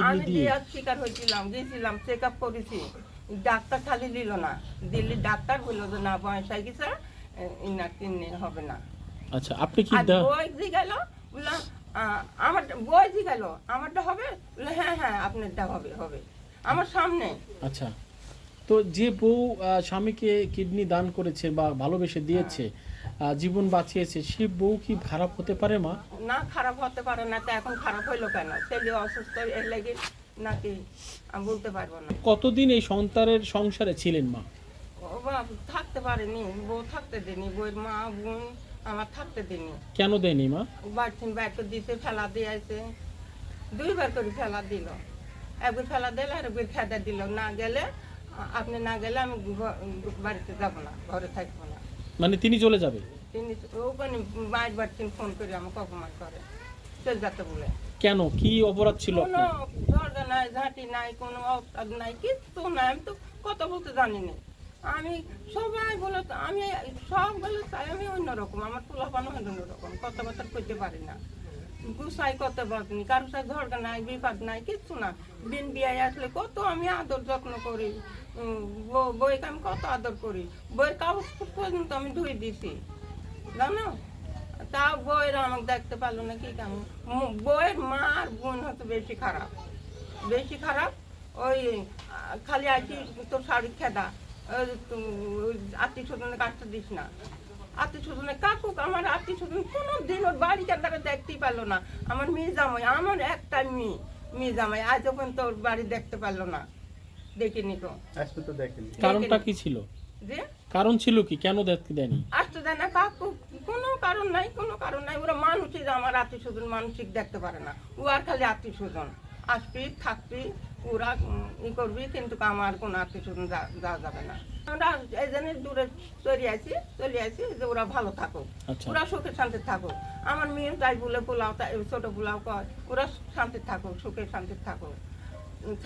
আমি শিকার হয়েছিলাম গেছিলাম চেক আপ করেছি। ডাক্তার খালি দিল না। দিল্লির ডাক্তার বলল যে না বয়স হয়ে গেছে ইনার কিডনি হবে না। আচ্ছা আপনি কি বই জি গেল বললাম আহ, আমার বই আমারটা হবে? হ্যাঁ হ্যাঁ আপনারটা হবে হবে। আমার সামনে। আচ্ছা। তো যে বউ স্বামীকে কিডনি দান করেছে বা ভালোবেসে দিয়েছে জীবন বাঁচিয়েছে সে বউ কি খারাপ হতে পারে মা? না খারাপ হতে পারে না তো এখন খারাপ হইল কেন? ছেলে অসুস্থ এর লেগে নাকি আমি বলতে পারব না। কতদিন এই সন্তানের সংসারে ছিলেন মা? ও থাকতে পারেনি বউ থাকতে দিনি বউয়ের মা বোন আমার থাকতে দিনি কেন দেয়নি মা? বাড়ছেন বাইরে দিতে ফেলা দিয়েছে দুইবার করে ফেলা দিল। একবার ফেলা দিল আর একবার খেদা দিল না গেলে আপনি না গেলে আমি বাড়িতে যাব না ঘরে থাকব না। মানে তিনি চলে যাবে? তিনি ওখানে মায়ের বাড়ছেন ফোন করে আমাকে অপমান করে। চল যেতে বলে। কেন? কি অপরাধ ছিল কোনো নাই ঝাঁটি নাই কোনো অপরাধ নাই কিচ্ছু নাই আমি তো কথা বলতে জানি না। আমি সবাই বলে আমি সব বলে চাই আমি অন্যরকম আমার পোলাপানো অন্যরকম কথাবার্তা করতে পারি না। গুসাই করতে পারিনি কারোর সাথে ঝগড়া নাই বিপদ নাই, কিচ্ছু না। বিন বিয়ায় আসলে কত আমি আদর যত্ন করি বইকে আমি কত আদর করি। বইয়ের কাগজ পর্যন্ত আমি ধুয়ে দিছি, জানো? তা বইয়ের আমাকে দেখতে পারল না কি কেমন বইয়ের মা আর বোন হচ্ছে বেশি খারাপ। বেশি খারাপ, ওই খালি আছি তোর শাড়ি খেদা আত্মীয় স্বজনে কাটতে দিস না। আত্মীয় স্বজনে কাকুক আমার আত্মীয় স্বজন কোনো দিন ওর দ্বারা দেখতেই পারল না। আমার মেয়ে জামাই আমার একটা মেয়ে মেয়ে জামাই আজ যখন তোর বাড়ি দেখতে পারল না। দেখিনি তো। আজকে তো দেখেনি। কারণটা কি ছিল? যে? কারণ ছিল কি? কেন দেখতে দেয়নি? আসতে দেয় না কাকু কোনো কারণ নাই কোনো কারণ নাই। ওরা মানুষই আমার আত্মীয় স্বজন মানসিক দেখতে পারে না। ও আর খালি আত্মীয় স্বজন আসবি থাকবি ওরা ই করবি কিন্তু আমার কোনো স্বজন যাওয়া যাবে না। আমরা এই জন্য দূরে চলে আসি চলে আসি যে ওরা ভালো থাকুক। আচ্ছা। ওরা সুখে শান্তি থাকুক। আমার মেয়ে তাই বলে পোলাও তাই ছোট পোলাও কয় ওরা শান্তি থাকুক সুখে শান্তি থাকুক।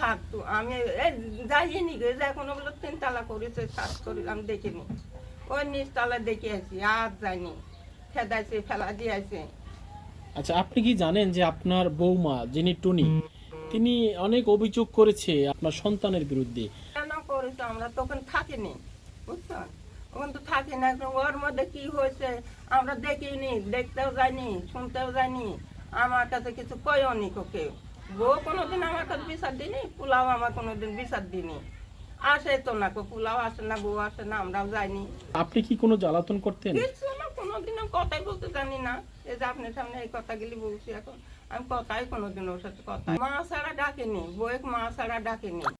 থাক তো আমি এই যাইনি গে যে এখন ওগুলো তিন তালা করেছে শ্বাস করি আমি দেখিনি ওই নিচ তালা দেখে আসি আর যাইনি। খেদাইছে ফেলা দিয়েছে। আচ্ছা আপনি কি জানেন যে আপনার বৌমা যিনি টুনি তিনি অনেক অভিযোগ করেছে আপনার সন্তানের বিরুদ্ধে। কেন করেছে আমরা তখন থাকিনি বুঝছেন ওখানে তো থাকি না ওর মধ্যে কি হয়েছে? আমরা দেখিনি দেখতেও যাইনি শুনতেও যাইনি। আমার কাছে কিছু কয়ও নি কেউ বউ কোনোদিন আমার কাছে বিচার দিনি পোলাও আমার কোনোদিন বিচার দিনি। আসে তো না কো পোলাও আসে না বউ আসে না আমরাও যাইনি। আপনি কি কোনো জ্বালাতন করতেন? কিছু না কোনোদিনও কথাই বলতে জানি না। এই যে আপনার সামনে এই কথাগুলি বলছি এখন। আমি কথাই কোনোদিন ওর সাথে কথা। মা ছাড়া ডাকেনি বউয়ের মা ছাড়া ডাকেনি।